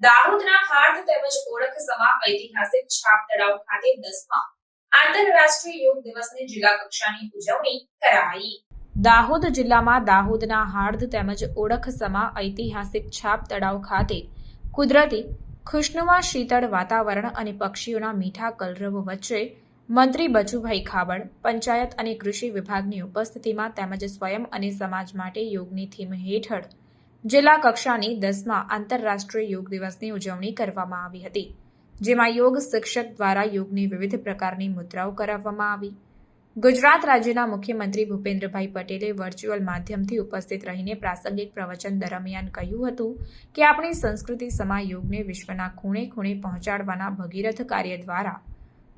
દાહોદના હાર્દ તેમજ ઓળખ સમા ઐતિહાસિક છાપ તળાવ ખાતે દસમા આંતરરાષ્ટ્રીય યોગ દિવસની જિલ્લા કક્ષાની ઉજવણી કરાઈ. દાહોદ જિલ્લામાં દાહોદના હાર્દ તેમજ ઓળખ સમા ઐતિહાસિક છાપ તળાવ ખાતે કુદરતી, ખુશનુમા શીતળ વાતાવરણ અને પક્ષીઓના મીઠા કલરવ વચ્ચે મંત્રી બચુભાઈ ખાબડ, પંચાયત અને કૃષિ વિભાગની ઉપસ્થિતિમાં તેમજ સ્વયં અને સમાજ માટે યોગની થીમ હેઠળ જિલ્લા કક્ષાની દસમા આંતરરાષ્ટ્રીય યોગ દિવસની ઉજવણી કરવામાં આવી હતી, જેમાં યોગ શિક્ષક દ્વારા યોગની વિવિધ પ્રકારની મુદ્રાઓ કરાવવામાં આવી. ગુજરાત રાજ્યના મુખ્યમંત્રી ભૂપેન્દ્રભાઈ પટેલે વર્ચ્યુઅલ માધ્યમથી ઉપસ્થિત રહીને પ્રાસંગિક પ્રવચન દરમિયાન કહ્યું હતું કે આપણી સંસ્કૃતિ સમા યોગને વિશ્વના ખૂણે ખૂણે પહોંચાડવાના ભગીરથ કાર્ય દ્વારા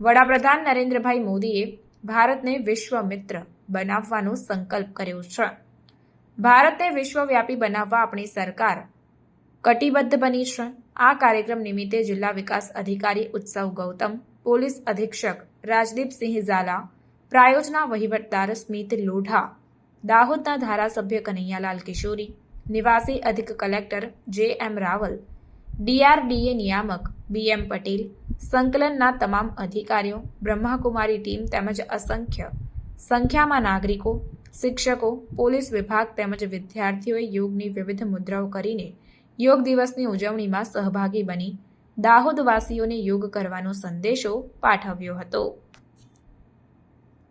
વડાપ્રધાન નરેન્દ્રભાઈ મોદીએ ભારતને વિશ્વ મિત્ર બનાવવાનો સંકલ્પ કર્યો છે. ભારતને વિશ્વવ્યાપી બનાવવા આપણી સરકાર કટિબદ્ધ બની છે. આ કાર્યક્રમ નિમિત્તે જિલ્લા વિકાસ અધિકારી ઉત્સવ ગૌતમ, પોલીસ અધિક્ષક રાજદીપસિંહ ઝાલા, પ્રાયોજના વહીવટદાર સ્મિત લોઢા, દાહોદના ધારાસભ્ય કનૈયાલાલ કિશોરી, નિવાસી અધિક કલેક્ટર જે એમ રાવલ, ડીઆરડીએ નિયામક બી એમ પટેલ, સંકલનના તમામ અધિકારીઓ, બ્રહ્માકુમારી ટીમ તેમજ અસંખ્ય સંખ્યામાં નાગરિકો શિક્ષકો, પોલીસ વિભાગ તેમજ વિદ્યાર્થીઓએ યોગની વિવિધ મુદ્રાઓ કરીને યોગ દિવસની ઉજવણીમાં સહભાગી બની દાહોદવાસીઓને યોગ કરવાનો સંદેશો પાઠવ્યો હતો.